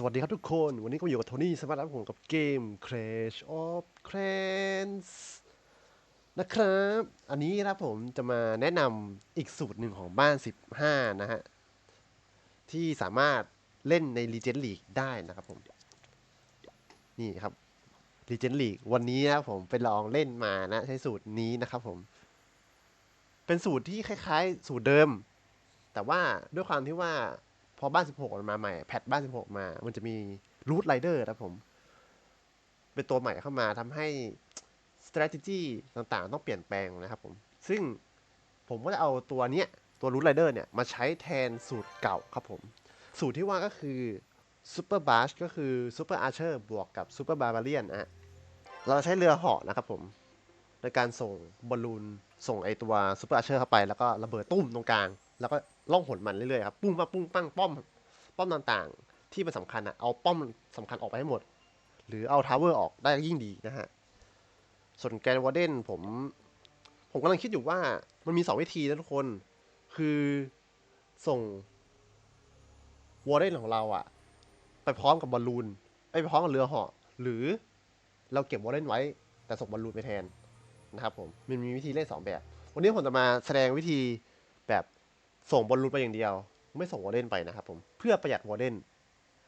สวัสดีครับทุกคน วันนี้ก็อยู่กับโทนี่สมาร์ทผมกับเกม Clash of Clans นะครับ อันนี้นะครับผมจะมาแนะนำอีกสูตรหนึ่งของบ้าน 15 นะฮะ ที่สามารถเล่นใน Legend League ได้นะครับผม นี่ครับ Legend League วันนี้นะครับผมไปลองเล่นมานะ ใช้สูตรนี้นะครับผม เป็นสูตรที่คล้าย ๆ สูตรเดิม แต่ว่าด้วยความที่ว่า พอบ้าน 16มันมาใหม่ แพทบ้าน 16 มา มันจะมีรูทไรเดอร์นะครับผม เป็นตัวใหม่เข้ามาทำให้ strategy ต่างๆ ต้องเปลี่ยนแปลงนะครับผม ซึ่งผมก็จะเอาตัวเนี้ย ตัวรูทไรเดอร์เนี่ย มาใช้แทนสูตรเก่าครับผม สูตรที่ว่าก็คือ Super b a s h ก็คือ Super Archer บวกกับ Super Barbarian อะเราใช้เรือเหาะนะครับผมในการส่งบอลลูนส่งไอตัว Super Archer เข้าไป แล้วก็ระเบิดตุ้มตรงกลาง แล้วก็ ล่องหนมันเรื่อยๆครับปุ้งปังปุ้งปั้งป้อมป้อมต่างๆ ที่มันสำคัญอะเอาป้อมสำคัญออกไปให้หมด หรือเอาทาวเวอร์ออกได้ยิ่งดีนะฮะส่วนแกนวอร์เดนผม ผมกำลังคิดอยู่ว่ามันมีสองวิธีนะทุกคน คือส่งวอร์เดนของเราอะไปพร้อมกับบอลลูนไปพร้อมกับเรือเหาะหรือเราเก็บวอร์เดนไว้ แต่ส่งบอลลูนไปแทนนะครับผมมันมีวิธีเล่นสองแบบ วันนี้ผมจะมาแสดงวิธีแบบ ส่งบอลลูนไปอย่างเดียว ไม่ส่งวอร์เดนไปนะครับผมเพื่อประหยัดวอร์เดน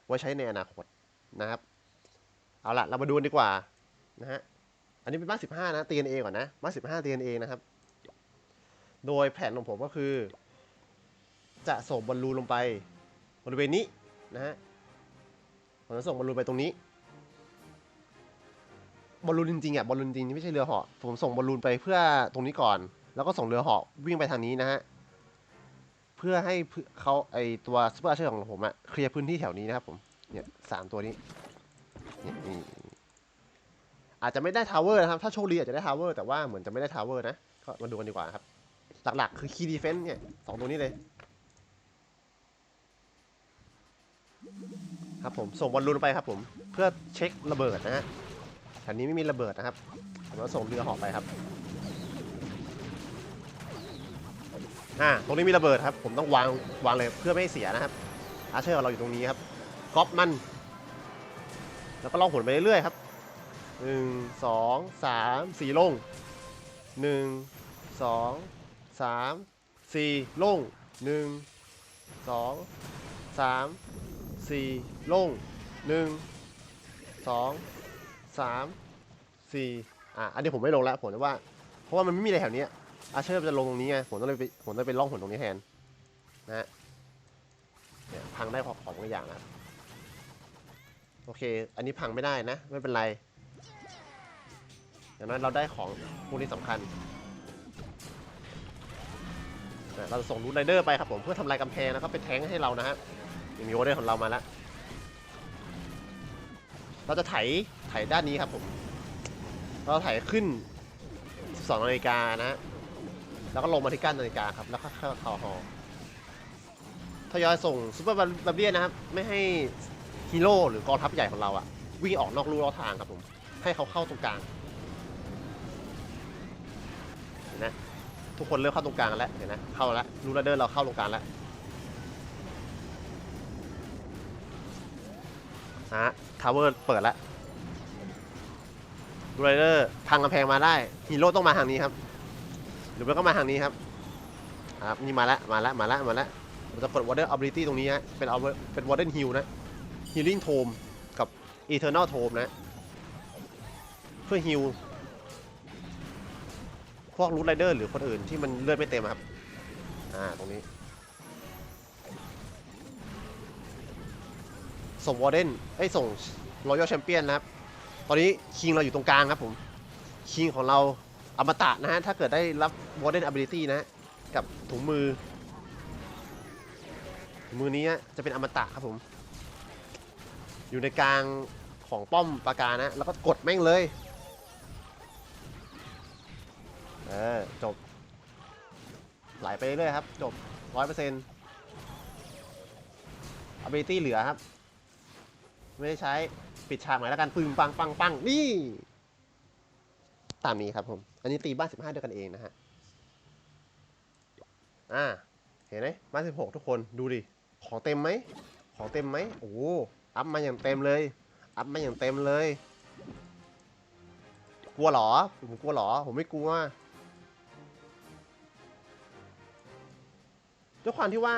ไว้ใช้ในอนาคตนะครับ เอาละเรามาดูดีกว่านะฮะอันนี้เป็นบ้าน15นะ TNA ก่อนนะบ้าน15 TNA นะครับ โดยแผนของผมก็คือ จะส่งบอลลูนลงไปบริเวณนี้นะฮะผมจะส่งบอลลูนไปตรงนี้บอลลูนจริงๆอะบอลลูนจริงๆไม่ใช่เรือเหาะผมส่งบอลลูนไปเพื่อตรงนี้ก่อน แล้วก็ส่งเรือเหาะวิ่งไปทางนี้นะฮะ เพื่อให้เขาไอตัวซูเปอร์อาร์เชอร์ของผมอะเคลียร์พื้นที่แถวนี้นะครับผม เนี่ยสามตัวนี้เนี่ยนี่อาจจะไม่ได้ทาวเวอร์นะครับ ถ้าโชคดีอาจจะได้ทาวเวอร์แต่ว่าเหมือนจะไม่ได้ทาวเวอร์นะ ก็มาดูกันดีกว่าครับ หลักๆ คือคีย์ดีเฟนส์เนี่ยสองตัวนี้เลย ครับผม ส่งบอลลูนไปครับผม เพื่อเช็คระเบิดนะฮะแถวนี้ไม่มีระเบิดนะครับผมก็ส่งเรือหาะไปครับ อ่าตรงนี้มีระเบิดครับ ผมต้องวางวางเลยเพื่อไม่ให้เสียนะครับอาเชอร์ของเราอยู่ตรงนี้ครับก๊อปมัน แล้วก็ล่องหนไปเรื่อยๆครับหนึ่งสองสามสี่ลงหนึ่งสองสามสี่ลงหนึ่งสองสามสี่ลงหนึ่งสองสามสี่อะอันนี้ผมไม่ลงแล้วผมว่า เพราะว่ามันไม่มีอะไรแถวนี้ อาเชอร์จะลงตรงนี้ไงผมต้องเลยไปผมต้องไปล่องหนตรงนี้แทนนะฮะเนี่ยพังได้ของของบางอย่างนะโอเค อันนี้พังไม่ได้นะ ไม่เป็นไรอย่างนั้นเราได้ของพวกนี้สำคัญนะเราจะส่งรูทไรเดอร์ไปครับผมเพื่อทำลายกำแพงแล้วก็เป็นแท้งให้เรานะฮะมีโอเดอร์ของเรามาแล้วเราจะไถไถด้านนี้ครับผม เราไถขึ้น 12นาฬิกานะ แล้วก็ลงมาที่ก้านนาฬิกาครับ แล้วก็เข้าเข้าฮอทยอยส่งซูเปอร์บัมเบียนะครับ ไม่ให้ฮีโร่หรือกองทัพใหญ่ของเราอะวิ่งออกนอกลู่นอกทางครับผม ให้เขาเข้าตรงกลางเห็นนะทุกคนเริ่มเข้าตรงกลางแล้วเห็นนะเข้าแล้วรูรเดอร์เราเข้าตรงกลางแล้วฮะทาวเวอร์เปิดแล้วรูรเดอร์พังกำแพงมาได้ฮีโร่ต้องมาทางนี้ครับ รือไม่ก็มาทางนี้ครับครับนี่มาแล้วมาแล้วมาแล้วมาแล้วเราจะกด Water Ability ตรงนี้ฮะเป็นเอาเป็น Water Heal นะ Healing Tome กับ Eternal Tome นะ เพื่อ Heal พวกรูทไรเดอร์หรือคนอื่นที่มันเลือดไม่เต็มครับอ่าตรงนี้ส่งวอร์เดนไอ้ส่งรอยัลแชมเปี้ยนนะครับ ตอนนี้คิงเราอยู่ตรงกลางครับผม คิงของเรา อมตะนะฮะ ถ้าเกิดได้รับ Warden Ability นะ กับถุงมือ ถุงมือนี้จะเป็นอมตะครับผม อยู่ในกลางของป้อมปราการนะ แล้วก็กดแม่งเลย เออ จบ ไหลไปเรื่อยๆครับ จบร้อยเปอร์เซ็นต์ ability เหลือครับ ไม่ได้ใช้ปิดฉากใหม่แล้วกันปึ้งปังปังปังนี่ ตามนี้ครับผม อันนี้ตีบ้าน15เดียกันเองนะฮะ อ่า เห็นไหมบ้าน16ทุกคนดูดิ ของเต็มไหม ของเต็มไหม โอ้อัพมาอย่างเต็มเลย อัพมาอย่างเต็มเลย กลัวหรอ ผมกลัวหรอ ผมไม่กลัวด้วยความที่ว่า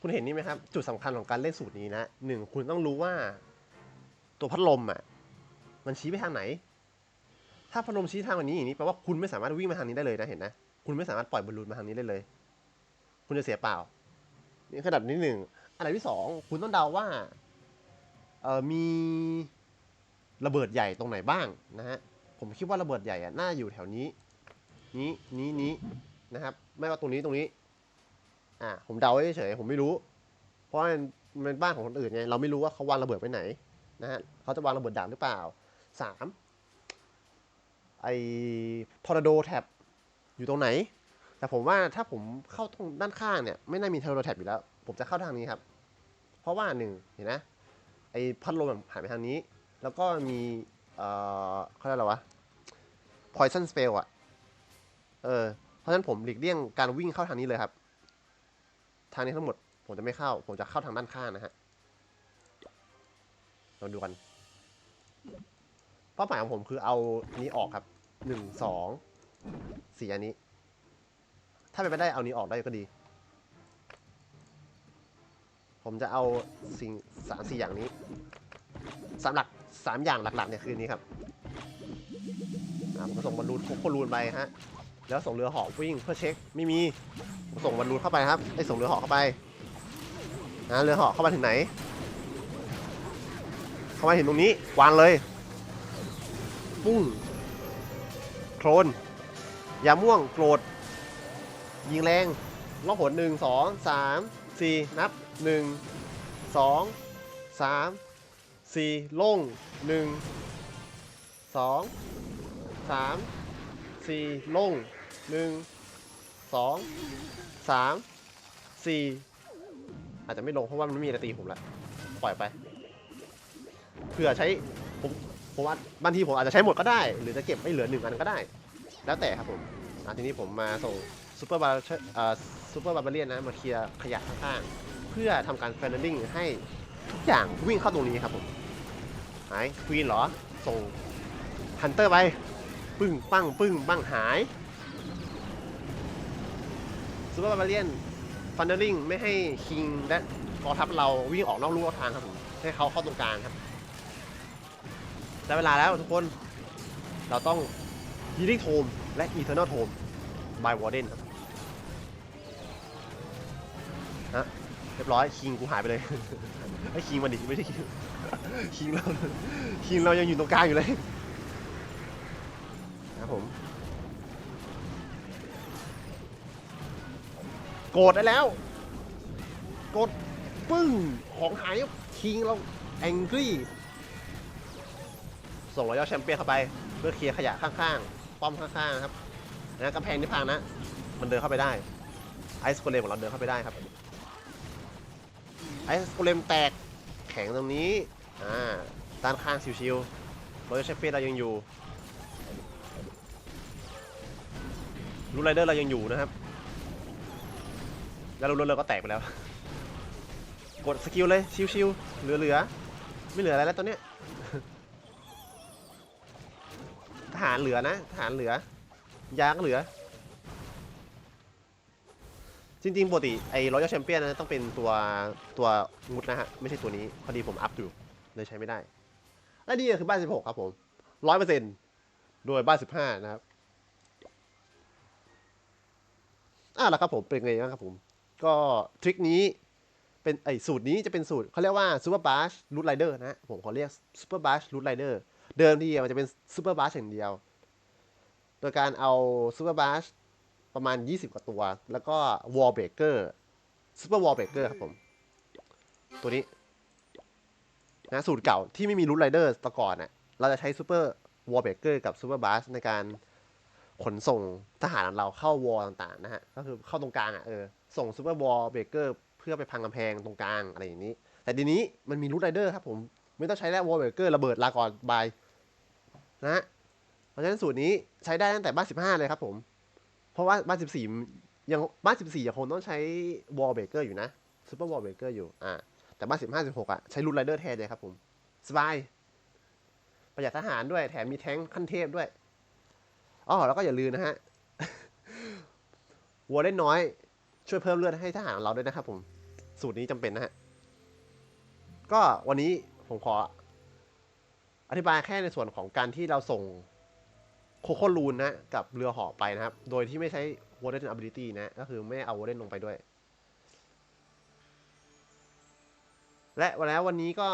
คุณเห็นนี่ไหมครับ จุดสำคัญของการเล่นสูตรนี้นะหนึ่งคุณต้องรู้ว่า ตัวพัดลมอะ มันชี้ไปทางไหน ถ้าพัดลมชี้ทางแบบนี้อย่างนี้แปลว่าคุณไม่สามารถวิ่งมาทางนี้ได้เลยนะเห็นนะ คุณไม่สามารถปล่อยบอลลูนมาทางนี้ได้เลย คุณจะเสียเปล่า นี่ขนาดนี้หนึ่งอันดับที่สองคุณต้องเดาว่าเออมีระเบิดใหญ่ตรงไหนบ้างนะฮะผมคิดว่าระเบิดใหญ่อะน่าอยู่แถวนี้ นี้นี้นี้นะครับ ไม่ว่าตรงนี้ตรงนี้ อ่า ผมเดาเฉยๆผมไม่รู้ เพราะมันมันเป็นบ้านของคนอื่นไงเราไม่รู้ว่าเขาวางระเบิดไว้ไหนนะฮะเขาจะวางระเบิดดักหรือเปล่าสาม ไอทอร์นาโดแท็บอยู่ตรงไหน แต่ผมว่าถ้าผมเข้าตรงด้านข้างเนี่ย ไม่น่ามีทอร์โรแท็บอยู่แล้ว ผมจะเข้าทางนี้ครับ เพราะว่าหนึ่งเห็นนะไอพัดลมหันไปทางนี้ แล้วก็มีเอ่อเขาเรียกอะไรวะ poison spell อะเออ เพราะฉะนั้นผมหลีกเลี่ยงการวิ่งเข้าทางนี้เลยครับ ทางนี้ทั้งหมดผมจะไม่เข้า ผมจะเข้าทางด้านข้างนะฮะลองดูกัน เป้าหมายของผมคือเอาอันนี้ออกครับหนึ่งสองสี่อันนี้ ถ้าเป็นไปได้เอานี้ออกได้ก็ดี ผมจะเอาสิ่งสามสี่อย่างนี้สามหลักสามอย่างหลักๆเนี่ยคือนนี้ครับผมส่งบอลลูนพกบอลลูนไปฮะแล้วส่งเรือหาะวิ่งเพื่อเช็คไม่มีผมส่งบอลลูนเข้าไปครับไอ้ส่งเรือหาะเข้าไปนะเรือหาะเข้ามาถึงไหน เข้ามาถึงตรงนี้วางเลย ปุ้งโครนยาม่วงโกรธ ยิงแรงล่องหนหนึ่งสองสามสี่นับหนึ่งสองสามสี่ลงหนึ่งสองสามสี่ลงหนึ่งสองสามสี่อาจจะไม่ลงเพราะว่ามันไม่มีอะไรตีผมละปล่อยไปเผื่อใช้ผม ผมว่าบางทีผมอาจจะใช้หมดก็ได้ หรือจะเก็บไม่เหลือหนึ่งอันก็ได้ แล้วแต่ครับผมอะทีนี้ผมมาส่งซูเปอร์บาร์อ่าซูเปอร์บาร์เบเรียนนะมาเคลียร์ขยะข้างๆเพื่อทำการแฟนดิ้งให้ทุกอย่างวิ่งเข้าตรงนี้ครับผมหายควีนเหรอ ส่งฮันเตอร์ไป ปึ้งปั้งปึ้งปั้งหายซูเปอร์บาร์เบเรียนฟันเดอร์ลิงไม่ให้คิงและกองทัพเราวิ่งออกนอกลู่นอกทางครับผมให้เขาเข้าตรงกลางครับ ได้เวลาแล้วทุกคน เราต้องยีริงโทมและอีเทอร์นอลโทมบายวอร์เดนครับฮะเรียบร้อยคิงกูหายไปเลยไอ้คิงมันดิไม่ใช่คิงคิงเราคิงเรายังอยู่ตรงกลางอยู่เลยนะครับผมโกรธได้แล้วโกรธปึ้งของหายคิงเราแองกี้ ส่งรอยแชมเปี้ยนเข้าไป เพื่อเคลียร์ขยะข้างๆ ป้อมข้างๆนะครับนะกำแพงที่พังนะ มันเดินเข้าไปได้ ไอซ์โกเลมของเราเดินเข้าไปได้ครับ ไอซ์โกเลมแตกแข็งตรงนี้ อ่าด้านข้างชิวๆโรยเชฟเฟ่เรายังอยู่รูไรเดอร์เรายังอยู่นะครับ แล้วรูรถเราก็แตกไปแล้ว กดสกิลเลยชิวๆเหลือๆ ไม่เหลืออะไรแล้วตอนเนี้ย ทหารเหลือนะทหารเหลือยาก็เหลือ จริงๆปกติไอ้รอยัลแชมเปี้ยนนะต้องเป็นตัวตัวงุดนะฮะ ไม่ใช่ตัวนี้ พอดีผมอัพอยู่เลยใช้ไม่ได้ และนี่คือบ้าน16 ครับผมร้อยเปอร์เซ็นต์โดยบ้าน15 นะครับอะแล้วครับผมเป็นไงบ้างครับผม ก็ทริคนี้เป็นไอ้สูตรนี้จะเป็นสูตรเขาเรียกว่าซูเปอร์บ s ชรูทไรเดอร์นะฮะผมขอเรียกซูเปอร์บ s ชรูทไรเดอร์ เดิมทีมันจะเป็นซูเปอร์บ s ชอย่างเดียว โดยการเอาซูเปอร์บ s ชประมาณ 20 กว่าตัว แล้วก็วอลเบเกอร์ซูเปอร์วอลเบเกอร์ครับผม ตัวนี้นะสูตรเก่าที่ไม่มีรูทไรเดอร์ตะก่อนน่ะเราจะใช้ซูเปอร์วอลเบเกอร์กับซูเปอร์บ s ชในการขนส่งทหารของเราเข้าวอลต่างๆนะฮะ ก็คือเข้าตรงกลางอะเออ ส่งซูเปอร์วอลเบเกอร์เพื่อไปพังกำแพงตรงกลางอะไรอย่างนี้ แต่ทีนี้มันมีรูทไรเดอร์ครับผม ไม่ต้องใช้แล้ววอลเบเกอร์ระเบิดลาก่อนบาย นะฮะเพราะฉะนั้นสูตรนี้ใช้ได้ตั้งแต่บ้าน15เลยครับผม เพราะว่าบ้าน14ยังบ้าน14ยังคงต้องใช้วอลเบเกอร์อยู่นะซูเปอร์วอลเบเกอร์อยู่อ่าแต่บ้านสิบห้าสิบหกอะใช้รูทไรเดอร์แทนเลยครับผมสบายประหยัดทหารด้วยแถมมีแท้งขั้นเทพด้วยอ๋อแล้วก็อย่าลืมนะฮะวัวเล่นน้อย ช่วยเพิ่มเลือดให้ทหารเราด้วยนะครับผม สูตรนี้จำเป็นนะฮะ ก็วันนี้ผมขอ อธิบายแค่ในส่วนของการที่เราส่งโคโคลูนนะกับเรือหาะไปนะครับ โดยที่ไม่ใช้ Warden Ability นะก็คือไม่เอา Warden ลงไปด้วย และวันแล้ววันนี้ก็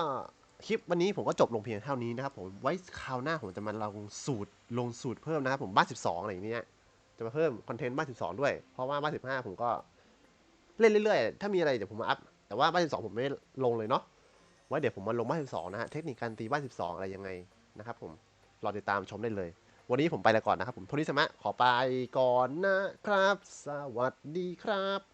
คลิปวันนี้ผมก็จบลงเพียงเท่านี้นะครับผมไว้คราวหน้าผมจะมาลงสูตรลงสูตรเพิ่มนะครับผมบ้าน12 อะไรอย่างเนี้ยจะมาเพิ่มคอนเทนต์บ้าน12 ด้วย เพราะว่าบ้าน15 ผมก็เล่นเรื่อยๆ ถ้ามีอะไรเดี๋ยวผมมาอัพ แต่ว่าบ้าน12 ผมไม่ลงเลยเนาะ ไว้เดี๋ยวผมมาลงบ้าน12 นะฮะ เทคนิคการตีบ้าน 12 อะไรยังไงนะครับผม รอติดตามชมได้เลย วันนี้ผมไปแล้วก่อนนะครับผมโทนี่สมะขอไปก่อนนะครับ สวัสดีครับ